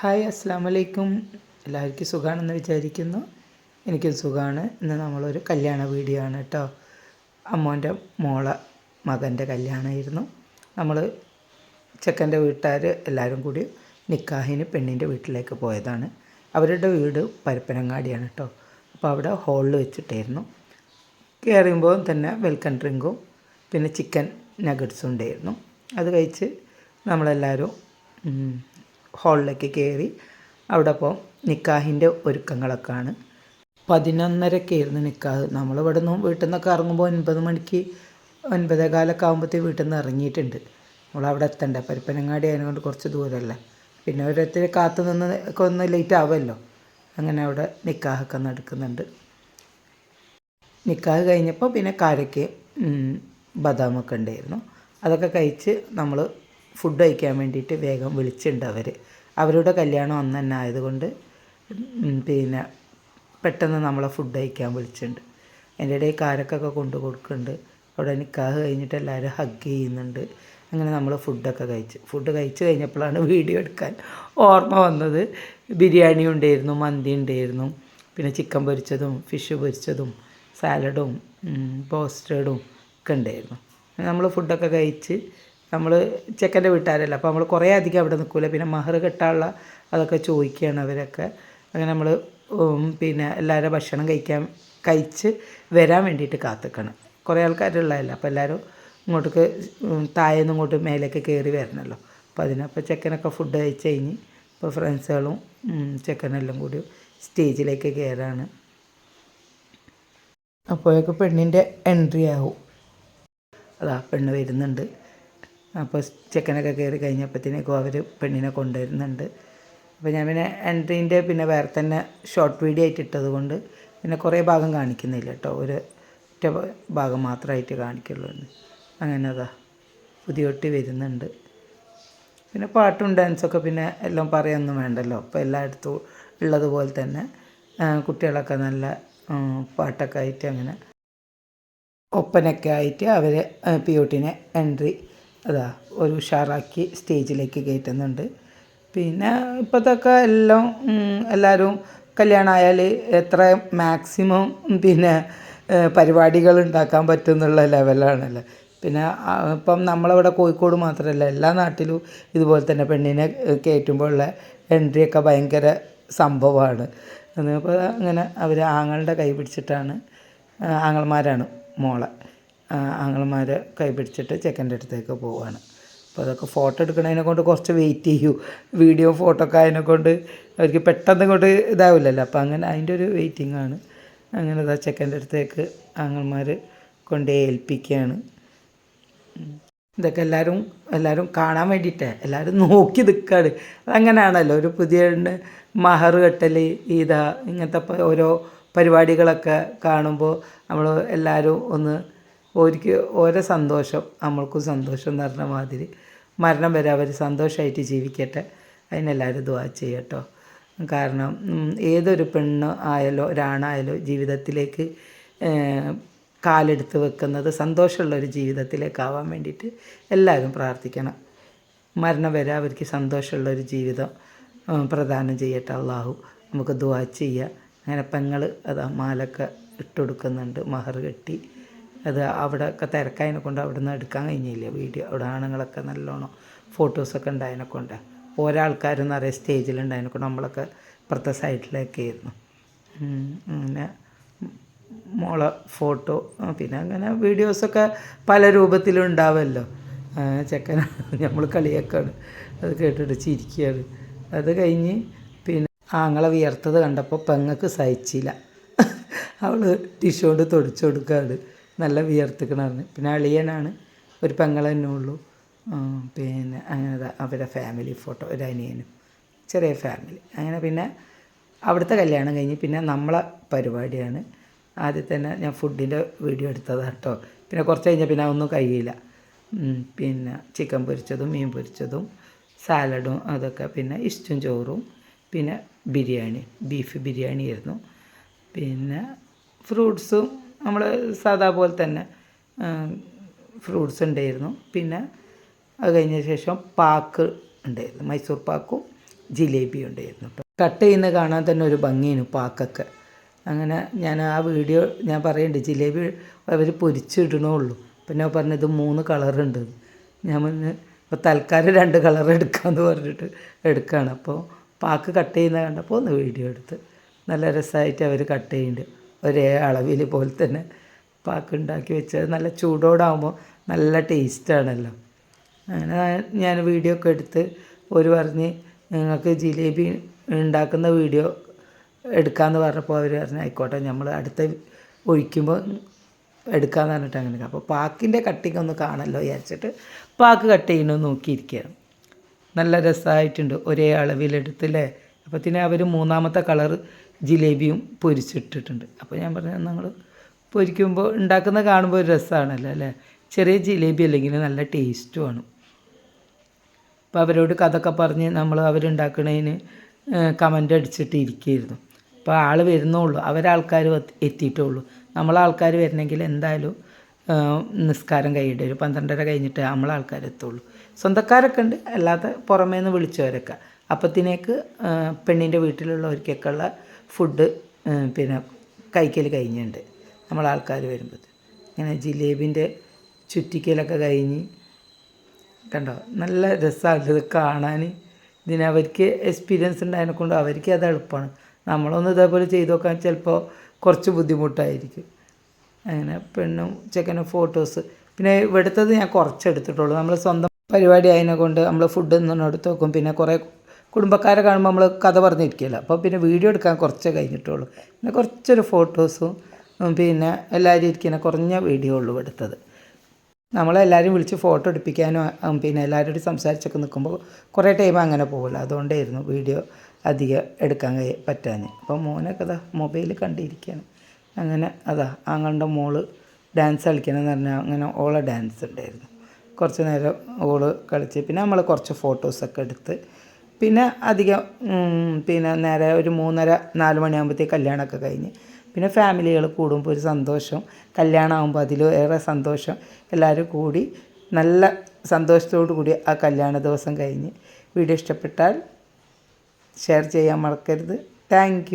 Hi അസ്സാം വലൈക്കും എല്ലാവർക്കും സുഖമാണെന്ന് വിചാരിക്കുന്നു. എനിക്കും സുഖമാണ് ഇന്ന് നമ്മളൊരു കല്യാണ വീഡിയോ ആണ് കേട്ടോ അമ്മോന്റെ മോളെ മകന്റെ കല്യാണമായിരുന്നു നമ്മൾ ചെക്കന്റെ വീട്ടുകാർ എല്ലാവരും കൂടി നിക്കാഹിന് പെണ്ണിന്റെ വീട്ടിലേക്ക് പോയതാണ്. അവരുടെ വീട് പരപ്പനങ്ങാടിയാണ് കേട്ടോ അപ്പോൾ അവിടെ ഹോളിൽ വെച്ചിട്ടായിരുന്നു. കയറിയുമ്പോൾ തന്നെ വെൽക്കം ഡ്രിങ്കും പിന്നെ ചിക്കൻ നഗറ്റ്സും ഉണ്ടായിരുന്നു. അത് കഴിച്ച് നമ്മളെല്ലാവരും ഹാളിലേക്ക് കയറി അവിടെ ഇപ്പോൾ നിക്കാഹിന്റെ ഒരുക്കങ്ങളൊക്കെയാണ് പതിനൊന്നരക്കായിരുന്നു നിക്കാഹ്. നമ്മളിവിടെ നിന്ന് വീട്ടിൽ നിന്നൊക്കെ ഇറങ്ങുമ്പോൾ ഒൻപത് മണിക്ക് ഒൻപതേ കാലൊക്കെ ആകുമ്പോഴത്തേ വീട്ടിൽ നിന്ന് ഇറങ്ങിയിട്ടുണ്ട്. നമ്മളവിടെ എത്തണ്ടേ? പരപ്പനങ്ങാടി ആയതുകൊണ്ട് കുറച്ച് ദൂരമല്ലേ പിന്നെ ഓരോരുത്തർ കാത്തു നിന്ന് ഒക്കെ ഒന്ന് ലേറ്റ് ആവുമല്ലോ? അങ്ങനെ അവിടെ നിക്കാഹൊക്കെ നടക്കുന്നുണ്ട്. നിക്കാഹ് കഴിഞ്ഞപ്പോൾ പിന്നെ കാരയ്ക്ക് ബദാമൊക്കെ ഉണ്ടായിരുന്നു. അതൊക്കെ കഴിച്ച് നമ്മൾ ഫുഡ് കഴിക്കാൻ വേണ്ടിയിട്ട് വേഗം വിളിച്ചിട്ടുണ്ട് അവർ അവരുടെ കല്യാണം അന്ന് തന്നെ ആയതുകൊണ്ട് പിന്നെ പെട്ടെന്ന് നമ്മളെ ഫുഡ് കഴിക്കാൻ വിളിച്ചിട്ടുണ്ട്. എന്റെ ഇടയിൽ കാരക്കൊക്കെ കൊണ്ടു കൊടുക്കുന്നുണ്ട്. അവിടെ നിൽക്കാഹ് കഴിഞ്ഞിട്ട് എല്ലാവരും ഹഗ് ചെയ്യുന്നുണ്ട്. അങ്ങനെ നമ്മൾ ഫുഡൊക്കെ കഴിച്ച്. ഫുഡ് കഴിച്ച് കഴിഞ്ഞപ്പോഴാണ് വീഡിയോ എടുക്കാൻ ഓർമ്മ വന്നത്. ബിരിയാണി ഉണ്ടായിരുന്നു മന്തി ഉണ്ടായിരുന്നു പിന്നെ ചിക്കൻ പൊരിച്ചതും ഫിഷ് പൊരിച്ചതും സാലഡും പോസ്റ്റേഡും ഒക്കെ ഉണ്ടായിരുന്നു. നമ്മൾ ഫുഡൊക്കെ കഴിച്ച് നമ്മൾ ചെക്കന്റെ വീട്ടുകാരല്ല അപ്പോൾ നമ്മൾ കുറേ അധികം അവിടെ നിൽക്കില്ല പിന്നെ മഹർ കെട്ടാനുള്ള അതൊക്കെ ചോദിക്കുകയാണ് അവരൊക്കെ. അങ്ങനെ നമ്മൾ പിന്നെ എല്ലാവരും ഭക്ഷണം കഴിക്കാൻ കഴിച്ച് വരാൻ വേണ്ടിയിട്ട് കാത്തിക്കണം. കുറേ ആൾക്കാരുള്ളതല്ല അപ്പോൾ എല്ലാവരും ഇങ്ങോട്ടേക്ക് താഴെ ഇങ്ങോട്ട് മേലേക്ക് കയറി വരണമല്ലോ അപ്പോൾ അതിനപ്പോൾ ചെക്കനൊക്കെ ഫുഡ് കഴിച്ച് കഴിഞ്ഞ് ഇപ്പോൾ ഫ്രണ്ട്സുകളും ചെക്കനെല്ലാം കൂടി സ്റ്റേജിലേക്ക് കയറാണ്. അപ്പോഴൊക്കെ പെണ്ണിന്റെ എൻട്രി ആവും. അതാ പെണ്ണ് വരുന്നുണ്ട്. അപ്പോൾ ചെക്കനൊക്കെ കയറി കഴിഞ്ഞപ്പോഴത്തേക്കും അവർ പെണ്ണിനെ കൊണ്ടുവരുന്നുണ്ട്. അപ്പോൾ ഞാൻ പിന്നെ എൻട്രീന്റെ പിന്നെ വേറെ തന്നെ ഷോർട്ട് വീഡിയോ ആയിട്ട് ഇട്ടത് കൊണ്ട് പിന്നെ കുറേ ഭാഗം കാണിക്കുന്നില്ല കേട്ടോ. ഒരു ഒറ്റ ഭാഗം മാത്രമായിട്ട് കാണിക്കുള്ളൂ അങ്ങനെ അതാ പുതിയൊട്ടി വരുന്നുണ്ട്. പിന്നെ പാട്ടും ഡാൻസൊക്കെ പിന്നെ എല്ലാം പറയൊന്നും വേണ്ടല്ലോ. അപ്പോൾ എല്ലായിടത്തും ഉള്ളതുപോലെ തന്നെ കുട്ടികളൊക്കെ നല്ല പാട്ടൊക്കെ ആയിട്ട് അങ്ങനെ ഒപ്പനൊക്കെ ആയിട്ട് അവർ പി ഒട്ടിനെ എൻട്രി അതാ ഒരു ഉഷാറാക്കി സ്റ്റേജിലേക്ക് കയറ്റുന്നുണ്ട്. പിന്നെ ഇപ്പോഴത്തൊക്കെ എല്ലാം എല്ലാവരും കല്യാണമായാൽ എത്ര മാക്സിമം പിന്നെ പരിപാടികൾ ഉണ്ടാക്കാൻ പറ്റുന്നുള്ള ലെവലാണല്ലോ. പിന്നെ ഇപ്പം നമ്മളവിടെ കോഴിക്കോട് മാത്രമല്ല എല്ലാ നാട്ടിലും ഇതുപോലെ തന്നെ പെണ്ണിനെ കയറ്റുമ്പോഴുള്ള എൻട്രിയൊക്കെ ഭയങ്കര സംഭവമാണ്. അപ്പോൾ അങ്ങനെ അവർ ആങ്ങളുടെ കൈ പിടിച്ചിട്ടാണ് ആങ്ങൾമാരാണ് മോളെ. ആങ്ങളമാരെ കൈ പിടിച്ചിട്ട് ചെക്കന്റെ അടുത്തേക്ക് പോവുകയാണ് അപ്പോൾ അതൊക്കെ ഫോട്ടോ എടുക്കണതിനെ കൊണ്ട് കുറച്ച് വെയിറ്റ് ചെയ്യൂ. വീഡിയോ ഫോട്ടോ ഒക്കെ അതിനെ കൊണ്ട് അവർക്ക് പെട്ടെന്ന് കൊണ്ട് ഇതാവില്ലല്ലോ. അപ്പോൾ അങ്ങനെ അതിന്റെ ഒരു വെയിറ്റിംഗ് ആണ്. അങ്ങനെ ഇതാ ചെക്കന്റെ അടുത്തേക്ക് ആങ്ങളമാർ കൊണ്ട് ഏൽപ്പിക്കുകയാണ് ഇതൊക്കെ എല്ലാവരും എല്ലാവരും കാണാൻ വേണ്ടിയിട്ട് എല്ലാവരും നോക്കി നിൽക്കുകയാണ് അതങ്ങനെയാണല്ലോ ഒരു പുതിയ മഹർ കെട്ടൽ ഇതാ ഇങ്ങനത്തെ ഓരോ പരിപാടികളൊക്കെ കാണുമ്പോൾ നമ്മൾ എല്ലാവരും ഒന്ന് ഒരിക്കൽ ഓരോ സന്തോഷം നമ്മൾക്കും സന്തോഷം എന്ന് പറഞ്ഞ മാതിരി. മരണം വരെ അവർ സന്തോഷമായിട്ട് ജീവിക്കട്ടെ. അതിനെല്ലാവരും ദുവാ ചെയ്യട്ടോ. കാരണം ഏതൊരു പെണ്ണ് ആയാലോ ഒരാണായാലോ ജീവിതത്തിലേക്ക് കാലെടുത്ത് വെക്കുന്നത് സന്തോഷമുള്ള സന്തോഷമുള്ളൊരു ജീവിതത്തിലേക്കാവാൻ വേണ്ടിയിട്ട് എല്ലാവരും പ്രാർത്ഥിക്കണം. മരണം വരെ അവർക്ക് സന്തോഷമുള്ള ഒരു ജീവിതം പ്രദാനം ചെയ്യട്ടെ അള്ളാഹു. നമുക്ക് ദുവാ ചെയ്യുക അങ്ങനെ പെങ്ങൾ അതാ മാലൊക്കെ ഇട്ടുകൊടുക്കുന്നുണ്ട് മഹർ കെട്ടി. അത് അവിടെ ഒക്കെ തിരക്കായതിനെ കൊണ്ട് അവിടെ നിന്ന് എടുക്കാൻ കഴിഞ്ഞില്ല. വീഡിയോ അവിടെ ആണുങ്ങളൊക്കെ നല്ലോണം ഫോട്ടോസൊക്കെ ഉണ്ടായതിനെ കൊണ്ട്. ഓരോ ആൾക്കാരും നിറയെ സ്റ്റേജിലുണ്ടായതിനെ കൊണ്ട് നമ്മളൊക്കെ ഇപ്പുറത്തെ സൈഡിലൊക്കെ ആയിരുന്നു അങ്ങനെ മോളെ ഫോട്ടോ പിന്നെ അങ്ങനെ വീഡിയോസൊക്കെ പല രൂപത്തിലും ഉണ്ടാവുമല്ലോ ചെക്കൻ നമ്മൾ കളിയാക്കാണ്. അത് കേട്ടിട്ട് ചിരിക്കുകയാണ് അത് കഴിഞ്ഞ് പിന്നെ ആങ്ങളെ വിയർത്തത് കണ്ടപ്പോൾ പെങ്ങക്ക് സഹിച്ചില്ല. അവൾ ടിഷ്യൂ കൊണ്ട് തുടച്ചു കൊടുക്കുകയാണ് നല്ല വിയർത്തിക്കണാണ് പിന്നെ അളിയനാണ് ഒരു പെങ്ങൾ തന്നെ ഉള്ളൂ. പിന്നെ അങ്ങനെ അവരുടെ അവരെ ഫാമിലി ഫോട്ടോ ഒരു അനിയനും ചെറിയ ഫാമിലി അങ്ങനെ പിന്നെ അവിടുത്തെ കല്യാണം കഴിഞ്ഞ് പിന്നെ നമ്മളെ പരിപാടിയാണ്. ആദ്യം തന്നെ ഞാൻ ഫുഡിന്റെ വീഡിയോ എടുത്തതാണ് കേട്ടോ പിന്നെ കുറച്ച് കഴിഞ്ഞാൽ പിന്നെ ഒന്നും കഴിയില്ല. പിന്നെ ചിക്കൻ പൊരിച്ചതും മീൻ പൊരിച്ചതും സാലഡും അതൊക്കെ പിന്നെ ഇഷ്ടും ചോറും പിന്നെ ബിരിയാണി ബീഫ് ബിരിയാണി ആയിരുന്നു പിന്നെ ഫ്രൂട്ട്സും നമ്മൾ സാധാ പോലെ തന്നെ ഫ്രൂട്ട്സ് ഉണ്ടായിരുന്നു. പിന്നെ അത് കഴിഞ്ഞ ശേഷം പാക്ക് ഉണ്ടായിരുന്നു. മൈസൂർ പാക്കും ജിലേബിയും ഉണ്ടായിരുന്നു കേട്ടോ ചെയ്യുന്ന കാണാൻ തന്നെ ഒരു ഭംഗിയാണ് പാക്കൊക്കെ. അങ്ങനെ ഞാൻ ആ വീഡിയോ ഞാൻ പറയുന്നുണ്ട് ജിലേബി അവർ പൊരിച്ചിടണേ ഉള്ളൂ. പിന്നെ പറഞ്ഞത് മൂന്ന് കളറുണ്ട് ഞാൻ പറഞ്ഞ് ഇപ്പോൾ തൽക്കാലം രണ്ട് കളർ എടുക്കാമെന്ന് പറഞ്ഞിട്ട് എടുക്കുകയാണ് അപ്പോൾ പാക്ക് കട്ട് ചെയ്യുന്ന കണ്ടപ്പോൾ ഒന്ന് വീഡിയോ എടുത്ത്. നല്ല രസമായിട്ട് അവർ കട്ട് ചെയ്യുന്നുണ്ട്. ഒരേ അളവിൽ പോലെ തന്നെ പാക്ക് ഉണ്ടാക്കി വെച്ചത്. നല്ല ചൂടോടാകുമ്പോൾ നല്ല ടേസ്റ്റാണല്ലോ. അങ്ങനെ ഞാൻ വീഡിയോ ഒക്കെ എടുത്ത് ഒരു പറഞ്ഞ് നിങ്ങൾക്ക് ജിലേബി ഉണ്ടാക്കുന്ന വീഡിയോ എടുക്കാമെന്ന് പറഞ്ഞപ്പോൾ അവർ പറഞ്ഞു ആയിക്കോട്ടെ നമ്മൾ അടുത്ത ഒഴിക്കുമ്പോൾ എടുക്കാമെന്ന് പറഞ്ഞിട്ട് അങ്ങനെ. അപ്പോൾ പാക്കിന്റെ കട്ടിങ് ഒന്ന് കാണല്ലോ വിചാരിച്ചിട്ട് പാക്ക് കട്ട് ചെയ്യണമെന്ന് നോക്കിയിരിക്കുകയാണ്. നല്ല രസമായിട്ടുണ്ട് ഒരേ അളവിലെടുത്തില്ലേ അപ്പത്തിന് അവർ മൂന്നാമത്തെ കളർ ജിലേബിയും പൊരിച്ചിട്ടിട്ടുണ്ട്. അപ്പോൾ ഞാൻ പറഞ്ഞു നിങ്ങൾ പൊരിക്കുമ്പോൾ ഉണ്ടാക്കുന്ന കാണുമ്പോൾ ഒരു രസമാണല്ലോ അല്ലേ? ചെറിയ ജിലേബി അല്ലെങ്കിൽ നല്ല ടേസ്റ്റുമാണ് അപ്പോൾ അവരോട് കഥയൊക്കെ പറഞ്ഞ് നമ്മൾ അവരുണ്ടാക്കണതിന് കമന്റ് അടിച്ചിട്ട് ഇരിക്കുകയായിരുന്നു അപ്പോൾ ആൾ വരുന്നുള്ളൂ. അവരാൾക്കാർ എത്തിയിട്ടുള്ളൂ. നമ്മളാൾക്കാർ വരണമെങ്കിൽ എന്തായാലും നിസ്കാരം കഴിയേണ്ടി വരും പന്ത്രണ്ടര കഴിഞ്ഞിട്ട് നമ്മളാൾക്കാർ എത്തുള്ളൂ. സ്വന്തക്കാരൊക്കെ ഉണ്ട്. അല്ലാതെ പുറമേ നിന്ന് വിളിച്ചവരൊക്കെ. അപ്പത്തിനേക്ക് പെണ്ണിന്റെ വീട്ടിലുള്ളവർക്കൊക്കെ ഉള്ള ഫുഡ് പിന്നെ കഴിക്കൽ കഴിഞ്ഞിട്ടുണ്ട് നമ്മളാൾക്കാർ വരുമ്പോൾ ഇങ്ങനെ ജിലേബിന്റെ ചുറ്റിക്കലൊക്കെ കഴിഞ്ഞ് കണ്ടോ? നല്ല രസമാണ് ഇത് കാണാൻ. ഇതിന് അവർക്ക് എക്സ്പീരിയൻസ് ഉണ്ടായതിനെ കൊണ്ട് അവർക്ക് അത് എളുപ്പമാണ് നമ്മളൊന്നും ഇതേപോലെ ചെയ്തു നോക്കാൻ ചിലപ്പോൾ കുറച്ച് ബുദ്ധിമുട്ടായിരിക്കും. അങ്ങനെ പെണ്ണും ചെക്കനും ഫോട്ടോസ്. പിന്നെ ഇവിടുത്തത് ഞാൻ കുറച്ച് എടുത്തിട്ടുള്ളൂ നമ്മൾ സ്വന്തം പരിപാടി ആയതിനെ കൊണ്ട് നമ്മൾ ഫുഡ് ഒന്നും എടുത്ത് വെക്കും. പിന്നെ കുറേ കുടുംബക്കാരെ കാണുമ്പോൾ നമ്മൾ കഥ പറഞ്ഞിരിക്കുകയില്ല. അപ്പോൾ പിന്നെ വീഡിയോ എടുക്കാൻ കുറച്ചേ കഴിഞ്ഞിട്ടുള്ളൂ. പിന്നെ കുറച്ചൊരു ഫോട്ടോസും പിന്നെ എല്ലാവരും ഇരിക്കുന്ന കുറഞ്ഞ വീഡിയോ ഉള്ളൂ എടുത്തത്. നമ്മളെല്ലാവരും വിളിച്ച് ഫോട്ടോ എടുപ്പിക്കാനും പിന്നെ എല്ലാവരോടും സംസാരിച്ചൊക്കെ നിൽക്കുമ്പോൾ കുറേ ടൈം അങ്ങനെ പോകില്ല അതുകൊണ്ടായിരുന്നു വീഡിയോ അധികം എടുക്കാൻ പറ്റാൻ അപ്പോൾ മോനൊക്കെ അതാ മൊബൈൽ കണ്ടിരിക്കുകയാണ്. അങ്ങനെ അതാ ആങ്ങളുടെ മോൾ ഡാൻസ് കളിക്കണമെന്ന് പറഞ്ഞാൽ അങ്ങനെ ഓളെ ഡാൻസ് ഉണ്ടായിരുന്നു. കുറച്ച് നേരം ഓൾ കളിച്ച് പിന്നെ നമ്മൾ കുറച്ച് ഫോട്ടോസൊക്കെ എടുത്ത് പിന്നെ അധികം പിന്നെ നേരെ ഒരു മൂന്നര നാല് മണിയാകുമ്പോഴത്തേക്ക് കല്യാണമൊക്കെ കഴിഞ്ഞ്. പിന്നെ ഫാമിലികൾ കൂടുമ്പോൾ ഒരു സന്തോഷം. കല്യാണമാകുമ്പോൾ അതിലും ഏറെ സന്തോഷം. എല്ലാവരും കൂടി നല്ല സന്തോഷത്തോടു കൂടി ആ കല്യാണ ദിവസം കഴിഞ്ഞ്. വീഡിയോ ഇഷ്ടപ്പെട്ടാൽ ഷെയർ ചെയ്യാൻ മറക്കരുത്. താങ്ക്